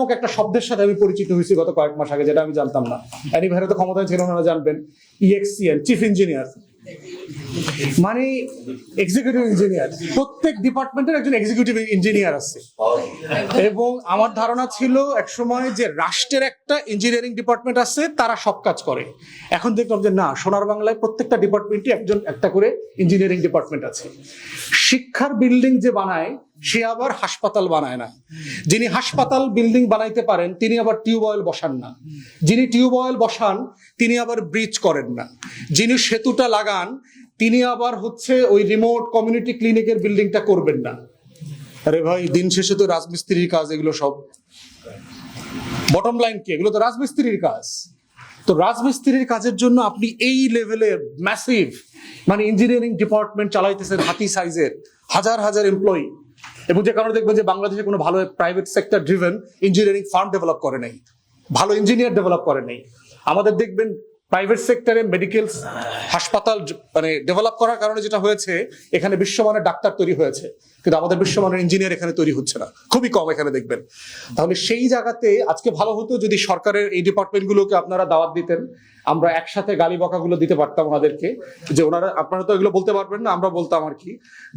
নামক একটা শব্দের সাথে আমি পরিচিত হয়েছি গত কয়েক মাস আগে, যেটা আমি জানতাম না। অ্যানি তো ক্ষমতায় ছিল ওনারা জানবেন। ইএক্সিএন চিফ ইঞ্জিনিয়ার মানে এক্সিকিউটিভ ইঞ্জিনিয়ার প্রত্যেক ডিপার্টমেন্টের একজন এক্সিকিউটিভ ইঞ্জিনিয়ার আছে। এবং আমার ধারণা ছিল একসময় যে রাষ্ট্রের একটা ইঞ্জিনিয়ারিং ডিপার্টমেন্ট আছে, তারা সব কাজ করে। এখন দেখলাম যে না, সোনার বাংলায় প্রত্যেকটা ডিপার্টমেন্টই একজন, একটা করে ইঞ্জিনিয়ারিং ডিপার্টমেন্ট আছে। শিক্ষার বিল্ডিং যে বানায় সে আবার হাসপাতাল বানায় না। যিনি হাসপাতাল বিল্ডিং বানাইতে পারেন, তিনি আবার টিউবওয়েল বসান না। যিনি টিউবওয়েল বসান, তিনি আবার ব্রিজ করেন না। যিনি সেতুটা লাগান, তিনি আবার হচ্ছে ওই রিমোট কমিউনিটি ক্লিনিকের বিল্ডিংটা করবেন না। আরে ভাই, দিন শেষে তো রাজমিস্ত্রির কাজ, এগুলো সব। বটম লাইন কি? এগুলো তো রাজমিস্ত্রির কাজ। তো রাজমিস্ত্রির কাজের জন্য আপনি এই লেভেলের ম্যাসিভ মানে ইঞ্জিনিয়ারিং ডিপার্টমেন্ট চালাইতেছেন হাতি সাইজের হাজার হাজার এমপ্লয়ি এবং যে কারণে দেখবেন যে বাংলাদেশে কোনো ভালো private sector driven engineering firm develop করে নাই। ভালো ইঞ্জিনিয়ার ডেভেলপ করে নাই। আমাদের দেখবেন প্রাইভেট সেক্টরে মেডিকেল হাসপাতাল মানে ডেভেলপ করার কারণে যেটা হয়েছে, এখানে বিশ্বমানের ডাক্তার তৈরি হয়েছে। কিন্তু আমাদের বিশ্বমানের ইঞ্জিনিয়ার এখানে তৈরি হচ্ছে না। খুবই কম এখানে দেখবেন। তাহলে সেই জায়গাতে আজকে ভালো হতো যদি সরকারের এই ডিপার্টমেন্টগুলোকে আপনারা দাওয়াত দিতেন। আমরা একসাথে গালি বকাগুলো দিতে পারতাম ওনাদেরকে। যে ওনারা, আপনারা তো এগুলো বলতে পারবেন না, আমরা বলতাম আর কি।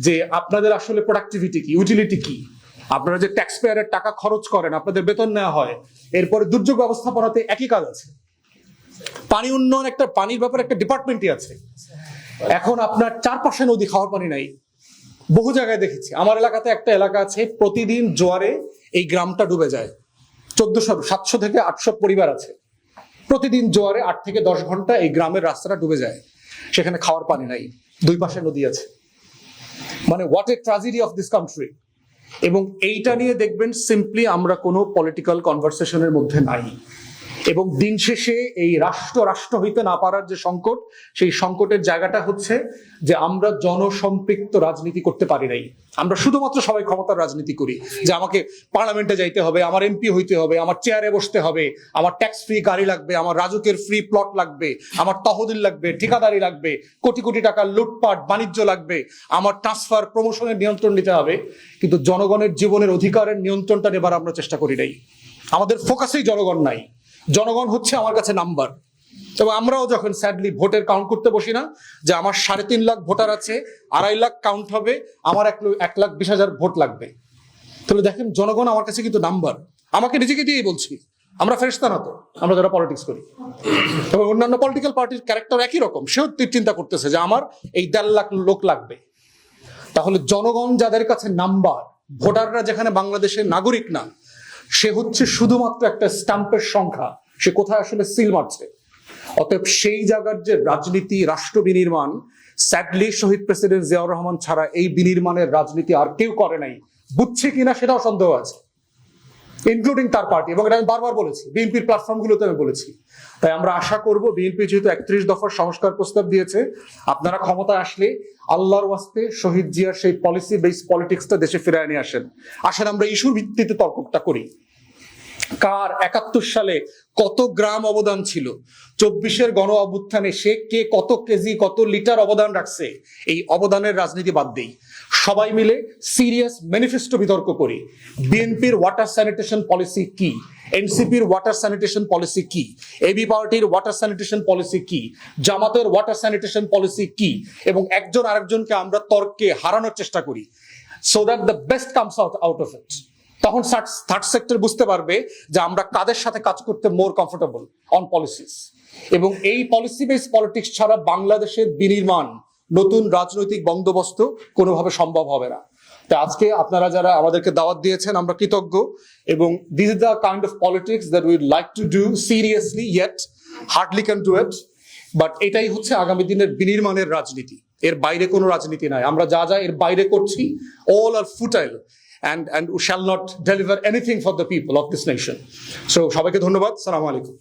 যে আপনাদের আসলে প্রোডাক্টিভিটি কি ইউটিলিটি কি? আপনারা যে ট্যাক্স পেয়ারের টাকা খরচ করেন, আপনাদের বেতন নেওয়া হয়, এরপরে দুর্যোগ ব্যবস্থাপনাতে একই কাজ আছে। পানি উন্নয়ন একটা পানির ব্যাপারে একটা ডিপার্টমেন্টই আছে। এখন আপনার চারপাশে নদী, খাওয়ার পানি নাই। বহু জায়গায় দেখেছি। আমার এলাকাতে একটা এলাকা আছে, প্রতিদিন জোয়ারে এই গ্রামটা ডুবে যায়। চোদ্দশো, সাতশো থেকে আটশো পরিবার আছে। প্রতিদিন জোয়ারে আট থেকে দশ ঘণ্টা এই গ্রামের রাস্তাটা ডুবে যায়। সেখানে খাওয়ার পানি নাই। দুই পাশে নদী আছে। মানে what a tragedy of this country এবং এইটা নিয়ে দেখবেন সিম্পলি আমরা কোনো পলিটিক্যাল কনভারসেশনের মধ্যে নাই। এবং দিন শেষে এই রাষ্ট্র রাষ্ট্র হইতে না পারার যে সংকট, সেই সংকটের জায়গাটা হচ্ছে যে আমরা জনসম্পৃক্ত রাজনীতি করতে পারি নাই। আমরা শুধুমাত্র সবাই ক্ষমতার রাজনীতি করি, যে আমাকে পার্লামেন্টে যাইতে হবে, আমার এমপি হইতে হবে, আমার চেয়ারে বসতে হবে, আমার ট্যাক্স ফ্রি গাড়ি লাগবে, আমার রাজুকের ফ্রি প্লট লাগবে, আমার তহবিল লাগবে, ঠিকাদারি লাগবে, কোটি কোটি টাকার লুটপাট, বাণিজ্য লাগবে, আমার ট্রান্সফার প্রমোশনের নিয়ন্ত্রণ নিতে হবে, কিন্তু জনগণের জীবনের অধিকারের নিয়ন্ত্রণটা নেবার আমরা চেষ্টা করি নাই। আমাদের ফোকাসেই জনগণ নাই। জনগণ হচ্ছে আমার কাছে নাম্বার। এবং আমরাও যখন স্যাডলি ভোটের কাউন্ট করতে বসি না, যে আমার সাড়ে তিন লাখ ভোটার আছে, আড়াই লাখ কাউন্ট হবে, আমার এক এক লাখ বিশ হাজার ভোট লাগবে। তাহলে দেখেন, জনগণ আমার কাছে কিন্তু নাম্বার। আমাকে নিজেকে দিয়েই বলছি, আমরা ফেরেস্তা না তো, আমরা যারা পলিটিক্স করি। এবং অন্যান্য পলিটিক্যাল পার্টির ক্যারেক্টার একই রকম, সেও চিন্তা করতেছে যে আমার এই দেড় লাখ লোক লাগবে। তাহলে জনগণ যাদের কাছে নাম্বার, ভোটাররা যেখানে বাংলাদেশের নাগরিক না সে হচ্ছে শুধুমাত্র একটা স্ট্যাম্পের সংখ্যা। সে কোথায় আসলে সিল মারছে? অতএব সেই জায়গার যে রাজনীতি, রাষ্ট্র বিনির্মাণ, স্যাডলি শহীদ প্রেসিডেন্ট জিয়াউর রহমান ছাড়া এই বিনির্মাণের রাজনীতি আর কেউ করে নাই। বুঝছে কিনা সেটাও সন্দেহ আছে। ইনক্লুডিং তার পার্টি এবং এটা আমি বারবার বলেছি, বিএনপির প্ল্যাটফর্মগুলোতে আমি বলেছি। তাই আমরা আশা করব বিএনপি যেহেতু একত্রিশ দফার সংস্কার প্রস্তাব দিয়েছে, আপনারা ক্ষমতা আসলে আল্লাহর ওয়াস্তে শহীদ জিয়ার সেই পলিসি বেস পলিটিক্সটা দেশে ফিরে নিয়ে আসেন। আসেন, আমরা ইস্যুর ভিত্তিতে তর্কটা করি। কার একাত্তর সালে কত গ্রাম অবদান ছিল? চব্বিশের গণ অভ্যুত্থানে সে কে কত কেজি, কত লিটার অবদান রাখছে? এই অবদানের রাজনীতি বাদ দেই। সবাই মিলে সিরিয়াস ম্যানিফেস্টো বিতর্ক করি। বিএনপির ওয়াটার স্যানিটেশন পলিসি কি? এনসিপির ওয়াটার স্যানিটেশন পলিসি কি? এবি পার্টির ওয়াটার স্যানিটেশন পলিসি কি? জামাতের ওয়াটার স্যানিটেশন পলিসি কি? এবং একজন আরেকজনকে আমরা তর্কে হারানোর চেষ্টা করি। So that the best comes out out of it তখন থার্ড সেক্টর বুঝতে পারবে যে আমরা কাদের সাথে কাজ করতে মোর কমফোর্টেবল অন পলিসিস এবং এই পলিসি বেস পলিটিক্স ছাড়া বাংলাদেশের বিনির্মাণ, নতুন রাজনৈতিক বন্দোবস্ত কোনোভাবে সম্ভব হবে না। তা আজকে আপনারা যারা আমাদেরকে দাওয়াত দিয়েছেন, আমরা কৃতজ্ঞ। এবং this is the kind of politics that we'd like to do seriously yet hardly can do it but এটাই হচ্ছে আগামী দিনের বিনির্মাণের রাজনীতি। এর বাইরে কোনো রাজনীতি নাই। আমরা যা যা এর বাইরে করছি all are futile and and shall not deliver anything for the people of this nation so সবাইকে ধন্যবাদ সালাম আলাইকুম